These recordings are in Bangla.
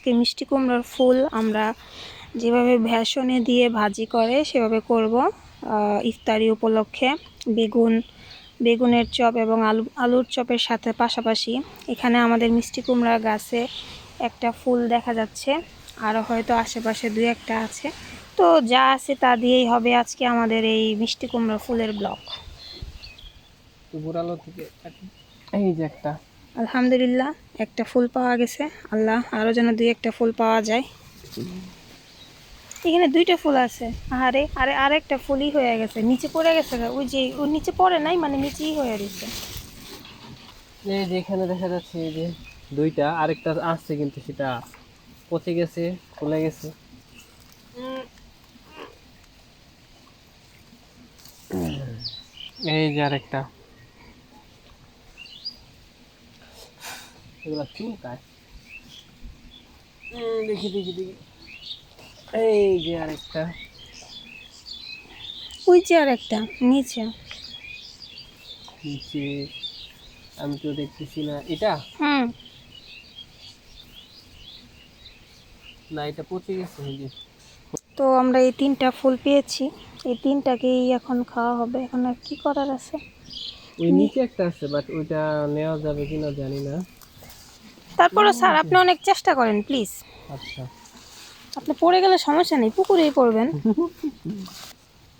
আজকে মিষ্টি কুমড়োর ফুল আমরা যেভাবে ভ্যাসনে দিয়ে ভাজি করে, সেভাবে করব ইফতারি উপলক্ষে। বেগুন, বেগুনের চপ এবং আলু, আলুর চপের সাথে পাশাপাশি এখানে আমাদের মিষ্টি কুমড়া গাছে একটা ফুল দেখা যাচ্ছে আরও হয়তো আশেপাশে দুই একটা আছে। তো যা আছে তা দিয়েই হবে আজকে আমাদের এই মিষ্টি কুমড়া ফুলের ব্লক এই যে একটা। আলহামদুলিল্লাহ, একটা ফুল পাওয়া গেছে। আল্লাহ আরও যেন দুই একটা ফুল পাওয়া যায়। এখানে দুইটা ফুল আছে। আরে আরে একটা ফুলই হয়ে গেছে। নিচে পড়ে গেছে ওই যে ওর নিচে পড়ে নাই মানে নিচেই হয়ে গেছে এই যে এখানে দেখা যাচ্ছে এই যে দুইটা, আরেকটা আসছে কিন্তু সেটা পচে গেছে, ফুলে গেছে। এই যে আরেকটা। এগুলা চুলকায়। দেখি দেখি দেখি। এই যে আরেকটা। ওই যে আর একটা নিচে। নিচে আমি তো দেখতেছি না। এটা? হুম। না এটা পচে গেছে এই যে। তো আমরা এই তিনটা ফুল পেয়েছি। এই তিনটাকেই এখন খাওয়া হবে। এখন আর কি করার আছে? ওই নিচে একটা আছে বাট ওইটা নেওয়া যাবে কিনা জানি না। তারপরে স্যার আপনি অনেক চেষ্টা করেন প্লিজ। আচ্ছা। আপনি পড়ে গেলে সমস্যা নেই পুকুরেই পড়বেন।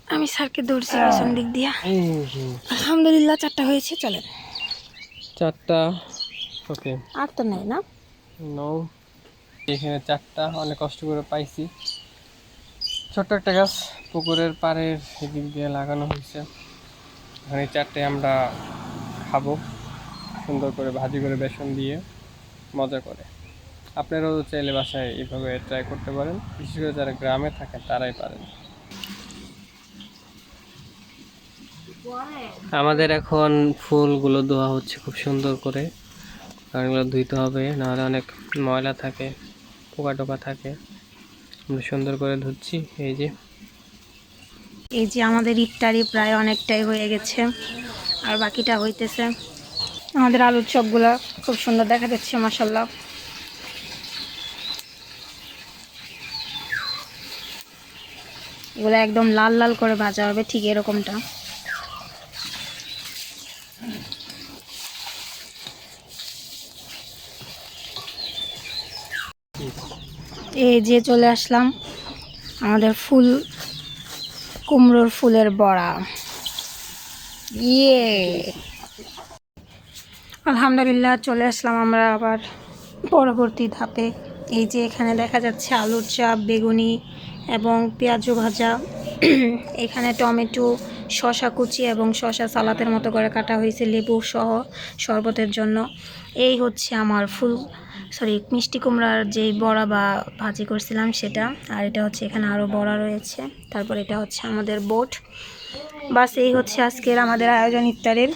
আমি স্যারকে ধরছি পিছন দিক দিয়া। আলহামদুলিল্লাহ চারটা হয়েছে চলেন। চারটা ওকে। আর তো নেই না? নৌ এখানে চারটা অনেক কষ্ট করে পাইছি। ছোট্ট একটা গাছ পুকুরের পাড়ের এদিক দিয়ে লাগানো হয়েছে। এখানে চারটে আমরা খাব সুন্দর করে ভাজি করে বেসন দিয়ে। মজা করে। আপনারাও চাইলে বাসায় এইভাবে ট্রাই করতে পারেন। বিশেষ করে যারা গ্রামে থাকেন তারাই পারেন। আমাদের এখন ফুলগুলো ধোয়া হচ্ছে খুব সুন্দর করে। কারণ এগুলো ধুইতে হবে নাহলে অনেক ময়লা থাকে পোকা টোকা থাকে। আমরা সুন্দর করে ধুচ্ছি এই যে। এই যে আমাদের ইফতারি প্রায় অনেকটাই হয়ে গেছে আর বাকিটা হইতেছে। আমাদের আলুর চপগুলো খুব সুন্দর দেখা যাচ্ছে মাসাল্লাহ এগুলো একদম লাল লাল করে ভাজা হবে, ঠিক এরকমটা। এই যে চলে আসলাম আমাদের ফুল, কুমড়োর ফুলের বড়া। ইয়ে! আলহামদুলিল্লাহ, চলে আসলাম আমরা আবার পরবর্তী ধাপে। এই যে এখানে দেখা যাচ্ছে আলুর চাপ, বেগুনি এবং পেঁয়াজু ভাজা। এখানে টমেটো শশা কুচি এবং শশা সালাতের মতো করে কাটা হয়েছে, লেবু সহ শরবতের জন্য। এই হচ্ছে আমার ফুল, সরি, মিষ্টি কুমড়ার যে বড়া বা ভাজি করছিলাম সেটা। আর এটা হচ্ছে এখানে আরও বড়া রয়েছে। তারপর এটা হচ্ছে আমাদের বোট। বাস, এই হচ্ছে আজকের আমাদের আয়োজন ইফতারের।